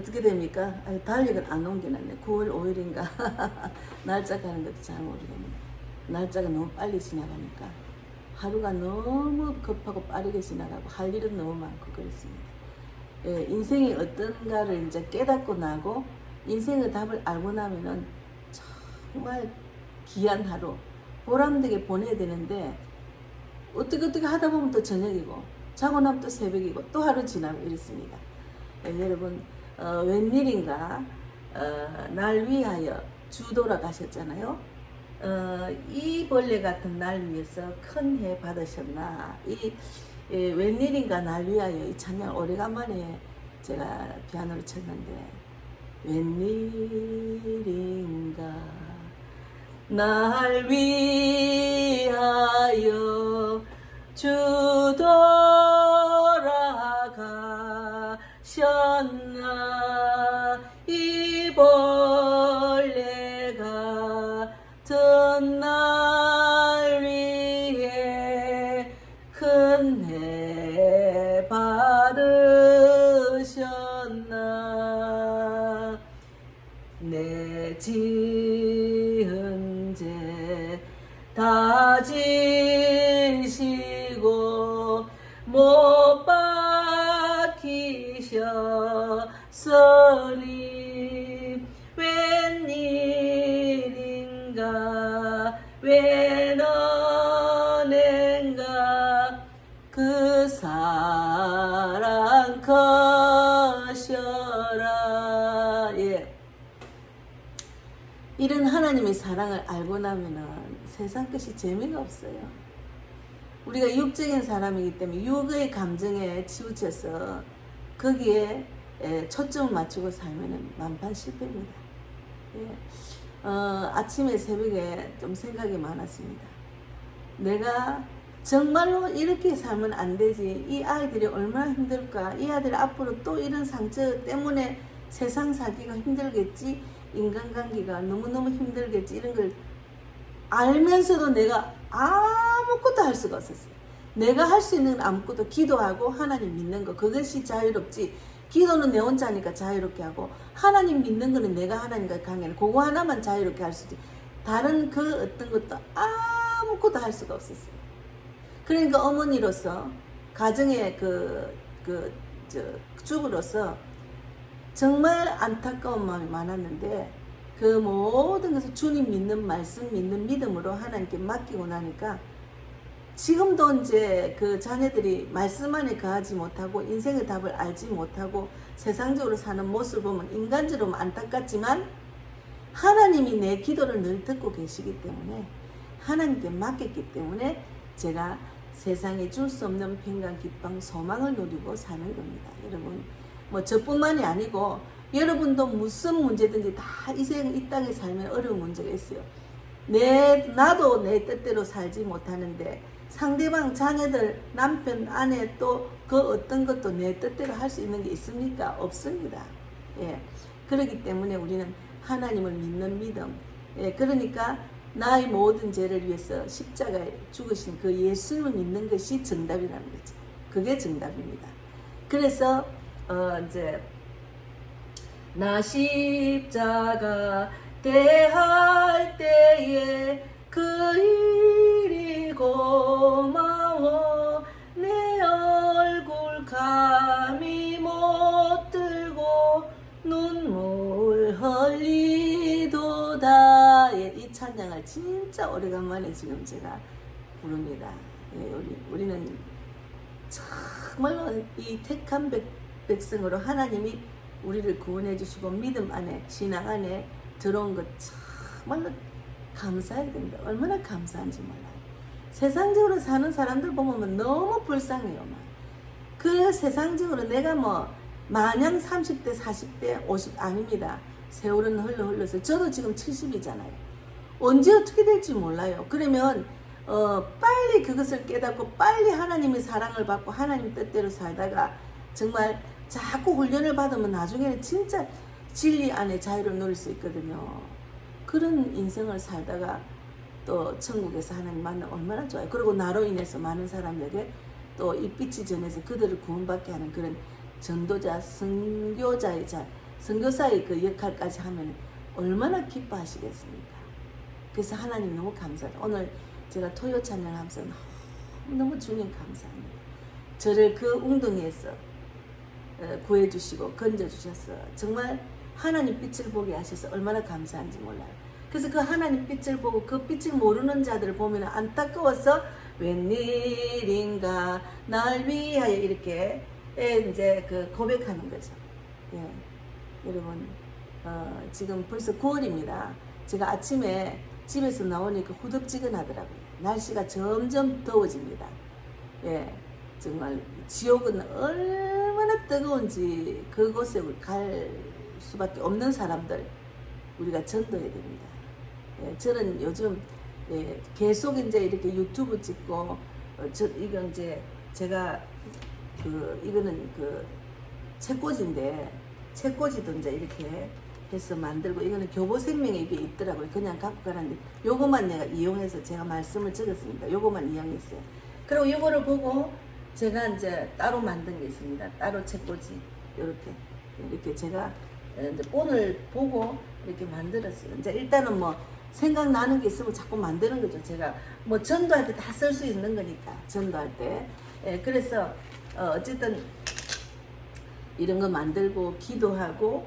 어떻게 됩니까? 아유, 달력을 안 옮겨놨네. 9월 5일인가. 날짜 가는 것도 잘 모르겠네. 날짜가 너무 빨리 지나가니까 하루가 너무 급하고 빠르게 지나가고 할 일은 너무 많고 그렇습니다. 예, 인생이 어떤가를 이제 깨닫고 나고 인생의 답을 알고 나면은 정말 귀한 하루 보람되게 보내야 되는데 어떻게 어떻게 하다 보면 또 저녁이고 자고 나면 또 새벽이고 또 하루 지나고 이렇습니다. 예, 여러분 어, 웬일인가? 어, 날 위하여 주도라 가셨잖아요. 어, 이 벌레 같은 날 위해서 큰 해 받으셨나? 이 예, 웬일인가 날 위하여 이 찬양 오래간만에 제가 피아노를 쳤는데 웬일인가? 날 위하여 주 돌아가셨 벌레 하나님의 사랑을 알고 나면은 세상 것이 재미가 없어요. 우리가 육적인 사람이기 때문에 육의 감정에 치우쳐서 거기에 에, 초점을 맞추고 살면은 만판 실패입니다. 예. 어, 아침에 새벽에 좀 생각이 많았습니다. 내가 정말로 이렇게 살면 안 되지. 이 아이들이 얼마나 힘들까. 이 아이들 앞으로 또 이런 상처 때문에 세상 살기가 힘들겠지. 인간관계가 너무너무 힘들겠지. 이런 걸 알면서도 내가 아무것도 할 수가 없었어요. 내가 할 수 있는 건 아무것도 기도하고 하나님 믿는 거. 그것이 자유롭지. 기도는 내 혼자니까 자유롭게 하고 하나님 믿는 거는 내가 하나님과 관계를 그거 하나만 자유롭게 할수 있지. 다른 그 어떤 것도 아무것도 할 수가 없었어요. 그러니까 어머니로서 가정의 그, 그, 저, 주부로서 정말 안타까운 마음이 많았는데 그 모든 것을 주님 믿는 말씀, 믿는 믿음으로 하나님께 맡기고 나니까 지금도 이제 그 자녀들이 말씀 안에 거하지 못하고 인생의 답을 알지 못하고 세상적으로 사는 모습을 보면 인간적으로 안타깝지만 하나님이 내 기도를 늘 듣고 계시기 때문에 하나님께 맡겼기 때문에 제가 세상에 줄 수 없는 평강, 기쁨, 소망을 누리고 사는 겁니다. 여러분, 뭐 저뿐만이 아니고 여러분도 무슨 문제든지 다 이 생, 이 땅에 살면 어려운 문제가 있어요. 내, 나도 내 뜻대로 살지 못하는데 상대방, 자녀들, 남편, 아내 또 그 어떤 것도 내 뜻대로 할 수 있는 게 있습니까? 없습니다. 예. 그렇기 때문에 우리는 하나님을 믿는 믿음. 예. 그러니까 나의 모든 죄를 위해서 십자가에 죽으신 그 예수님을 믿는 것이 정답이라는 거죠. 그게 정답입니다. 그래서 어 이제 나 십자가 대할 때에 그 일이 고마워 내 얼굴 감히 못 들고 눈물 흘리도다 예, 이 찬양을 진짜 오래간만에 지금 제가 부릅니다. 예, 우리, 우리는 정말로 이 택한 백, 백성으로 하나님이 우리를 구원해 주시고 믿음 안에 신앙 안에 들어온 것 정말로 감사해야 됩니다. 얼마나 감사한지 몰라요. 세상적으로 사는 사람들 보면 너무 불쌍해요. 막. 그 세상적으로 내가 뭐 마냥 30대, 40대, 50 아닙니다. 세월은 흘러 흘러서 저도 지금 70이잖아요. 언제 어떻게 될지 몰라요. 그러면 어, 빨리 그것을 깨닫고 빨리 하나님의 사랑을 받고 하나님 뜻대로 살다가 정말 자꾸 훈련을 받으면 나중에는 진짜 진리 안에 자유를 누릴 수 있거든요. 그런 인생을 살다가 또 천국에서 하나님 만나 얼마나 좋아요. 그리고 나로 인해서 많은 사람에게 또 이 빛이 전해서 그들을 구원받게 하는 그런 전도자, 선교자의 자, 선교사의 그 역할까지 하면 얼마나 기뻐하시겠습니까? 그래서 하나님 너무 감사해요. 오늘 제가 토요 찬양하면서 너무 주님 감사합니다. 저를 그 웅덩이에서 어, 구해주시고 건져주셔서 정말 하나님 빛을 보게 하셔서 얼마나 감사한지 몰라요. 그래서 그 하나님 빛을 보고 그 빛을 모르는 자들을 보면 안타까워서 웬일인가 날 위하여 이렇게 예, 이제 그 고백하는 거죠. 예. 여러분 어, 지금 벌써 9월입니다. 제가 아침에 집에서 나오니까 후덥지근하더라고요. 날씨가 점점 더워집니다. 예, 정말 지옥은 얼 마나 뜨거운지 그곳에 갈 수밖에 없는 사람들 우리가 전도해야 됩니다. 예, 저는 요즘 예, 계속 이제 이렇게 유튜브 찍고 어, 저 이건 이제 제가 그 이거는 그 책꽂이인데 책꽂이도 이제 이렇게 해서 만들고 이거는 교보생명에 이게 있더라고요. 그냥 갖고 가는데 요것만 내가 이용해서 제가 말씀을 적었습니다. 요것만 이용했어요. 그리고 요거를 보고 제가 이제 따로 만든 게 있습니다. 따로 책꽂이 이렇게 이렇게 제가 이제 본을 보고 이렇게 만들었어요. 이제 일단은 뭐 생각나는 게 있으면 자꾸 만드는 거죠. 제가 뭐 전도할 때 다 쓸 수 있는 거니까 전도할 때. 예, 그래서 어, 어쨌든 이런 거 만들고 기도하고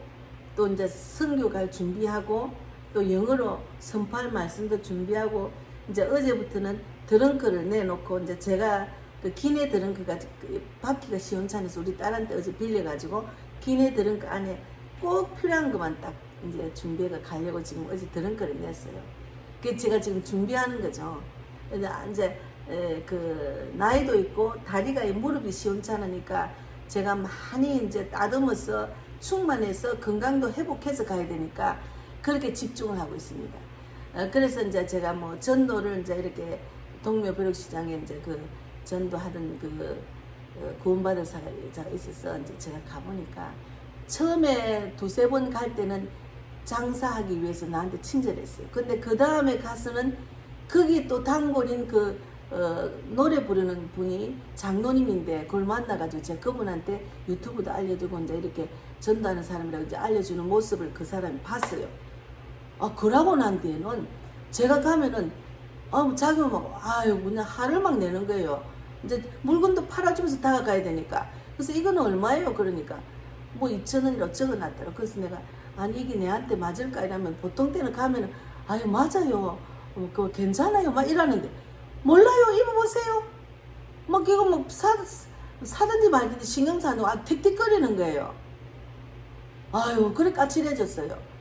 또 이제 선교 갈 준비하고 또 영어로 선포할 말씀도 준비하고 이제 어제부터는 드렁크를 내놓고 이제 제가 그 기내 드렁크가 그 바퀴가 시원찮아서 우리 딸한테 어제 빌려가지고 기내 드렁크 안에 꼭 필요한 것만 딱 이제 준비해가 가려고 지금 어제 드렁크를 냈어요. 그 제가 지금 준비하는 거죠. 이제 이제 에, 그 나이도 있고 다리가 이 무릎이 시원찮으니까 제가 많이 이제 따듬어서 충만해서 건강도 회복해서 가야 되니까 그렇게 집중을 하고 있습니다. 어, 그래서 이제 제가 뭐 전도를 이제 이렇게 동묘 벼룩시장에 이제 그 전도하던 그 어, 구원받은 사례가 있어서 이제 제가 가보니까 처음에 두세 번 갈 때는 장사하기 위해서 나한테 친절했어요. 근데 그 다음에 가서는 거기 또 단골인 그 어, 노래 부르는 분이 장로님인데 그걸 만나가지고 제가 그분한테 유튜브도 알려주고 이제 이렇게 전도하는 사람이라고 이제 알려주는 모습을 그 사람이 봤어요. 아, 그러고 난 뒤에는 제가 가면은 아, 자기가 막 아유 그냥 화를 막 내는 거예요. 이제 물건도 팔아주면서 다가가야 되니까. 그래서 이거는 얼마예요? 그러니까 뭐 2천 원이라 적어놨더라. 그래서 내가 아니 이게 내한테 맞을까 이러면 보통 때는 가면은 아유 맞아요. 어, 그거 괜찮아요. 막 이러는데 몰라요. 입어보세요. 막 이거 막 사, 사든지 말든지 신경 쓰는 아 틱틱거리는 거예요. 아유 그래 까칠해졌어요.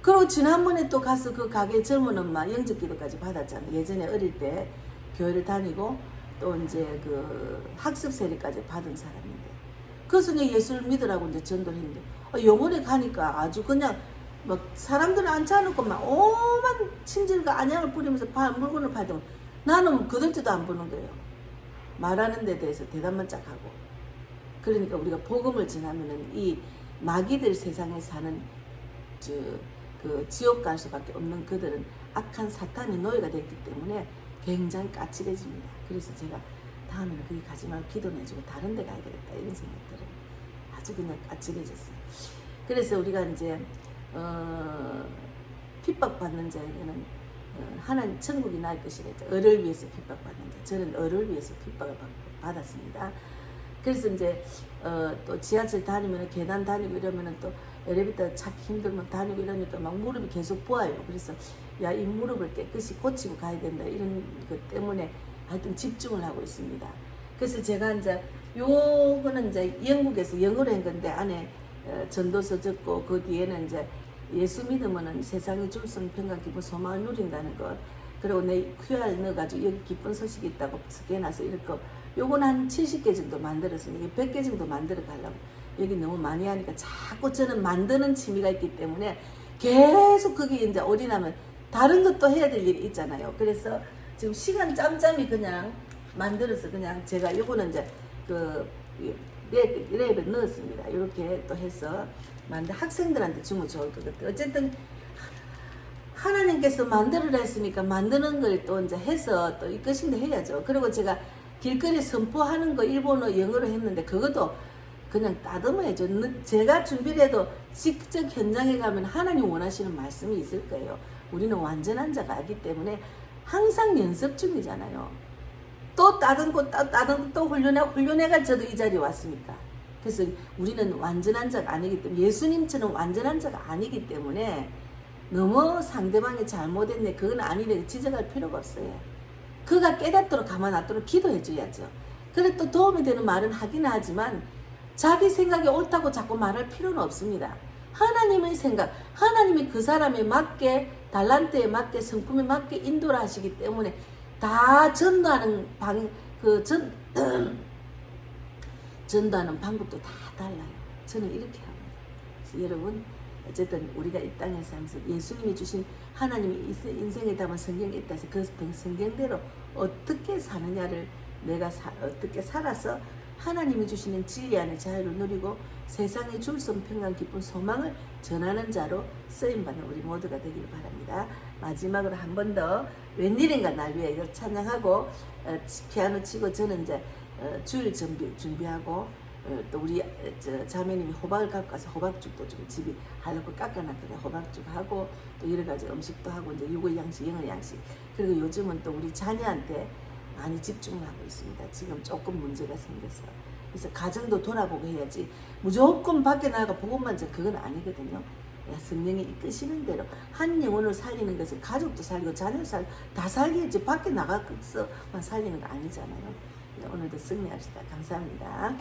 그리고 지난번에 또 가서 그 가게 젊은 엄마 영접 기도까지 받았잖아요. 예전에 어릴 때 교회를 다니고 또 이제 그 학습 세례까지 받은 사람인데 그래서 이제 예수를 믿으라고 이제 전도를 했는데 어, 영월에 가니까 아주 그냥 막 사람들을 앉혀놓고 막 오만 친절과 안양을 뿌리면서 파, 물건을 팔던 나는 그들지도 안 보는 거예요. 말하는 데 대해서 대답만 짝 하고 그러니까 우리가 복음을 전하면은 이 마귀들 세상에 사는 저, 그 지옥 갈 수밖에 없는 그들은 악한 사탄의 노예가 됐기 때문에 굉장히 까칠해집니다. 그래서 제가 다음에는 거기 가지 말고 기도 내주고 다른 데 가야 되겠다 이런 생각 들어요. 아주 그냥 까칠해졌어요. 그래서 우리가 이제 어, 핍박받는 자에게는 어, 하나님 천국이 나을 것이랬죠. 을을 위해서 핍박받는 자. 저는 을을 위해서 핍박을 받- 받았습니다. 그래서 이제 어, 또 지하철 다니면 계단 다니고 이러면은 또 엘리베이터 찾기 힘들면 다니고 이러니까 막 무릎이 계속 부어요. 그래서 야 이 무릎을 깨끗이 고치고 가야 된다. 이런 것 때문에 하여튼 집중을 하고 있습니다. 그래서 제가 이제 요거는 이제 영국에서 영어로 한 건데 안에 어, 전도서 적고 그 뒤에는 이제 예수 믿으면은 세상의 줄성 평강 기쁜 소망을 누린다는 것. 그리고 내 QR 넣어가지고 여기 기쁜 소식이 있다고 스캔해서 이렇게 요건 한 70개 정도 만들었으니 이게 100개 정도 만들어 가려고. 여기 너무 많이 하니까 자꾸 저는 만드는 취미가 있기 때문에 계속 거기 이제 올인하면 다른 것도 해야 될 일이 있잖아요. 그래서 지금 시간 짬짬이 그냥 만들어서 그냥 제가 요거는 이제 그 랩, 랩에 넣었습니다. 이렇게 또 해서 만들 학생들한테 주면 좋을 것 같아요. 어쨌든 하나님께서 만들으라 했으니까 만드는 걸 또 이제 해서 또 이것인데 해야죠. 그리고 제가 길거리 선포하는 거 일본어 영어로 했는데 그것도 그냥 따듬어야죠. 느- 제가 준비를 해도 직접 현장에 가면 하나님 원하시는 말씀이 있을 거예요. 우리는 완전한 자가 아기 때문에 항상 연습 중이잖아요. 또 따듬고 또 따듬고 또 훈련하고 훈련해가 저도 이 자리에 왔으니까. 그래서 우리는 완전한 자가 아니기 때문에 예수님처럼 완전한 자가 아니기 때문에 너무 상대방이 잘못했네 그건 아니네 지적할 필요가 없어요. 그가 깨닫도록 가만 놔도록 기도해 줘야죠. 그래 또 도움이 되는 말은 하긴 하지만 자기 생각이 옳다고 자꾸 말할 필요는 없습니다. 하나님의 생각, 하나님이 그 사람에 맞게 달란트에 맞게 성품에 맞게 인도를 하시기 때문에 다 전도하는 방그전 전도하는 방법도 다 달라요. 저는 이렇게 합니다. 여러분 어쨌든 우리가 이 땅에 살면서 예수님이 주신 하나님이 이 인생에 담은 성경에 있다 해서 그 성경대로 어떻게 사느냐를 내가 사, 어떻게 살아서 하나님이 주시는 진리 안에 자유를 누리고 세상에 줄수 없는 평강 기쁜 소망을 전하는 자로 쓰임받는 우리 모두가 되기를 바랍니다. 마지막으로 한 번 더 웬일인가 날 위해 찬양하고 어, 치- 피아노 치고 저는 이제 어, 주일 준비, 준비하고 어, 또 우리 자매님이 호박을 갖고 가서 호박죽도 좀 집이 하려고 깎아놨거든요. 호박죽 하고 또 여러 가지 음식도 하고 이제 육의 양식, 영의 양식 그리고 요즘은 또 우리 자녀한테 많이 집중을 하고 있습니다. 지금 조금 문제가 생겨서 그래서 가정도 돌아보고 해야지 무조건 밖에 나가 보고만 저 그건 아니거든요. 야, 성령이 이끄시는 대로 한 영혼을 살리는 것은 가족도 살리고 자녀도 살리고 다 살리지 밖에 나가서만 살리는 거 아니잖아요. 네, 오늘도 승리합시다. 감사합니다.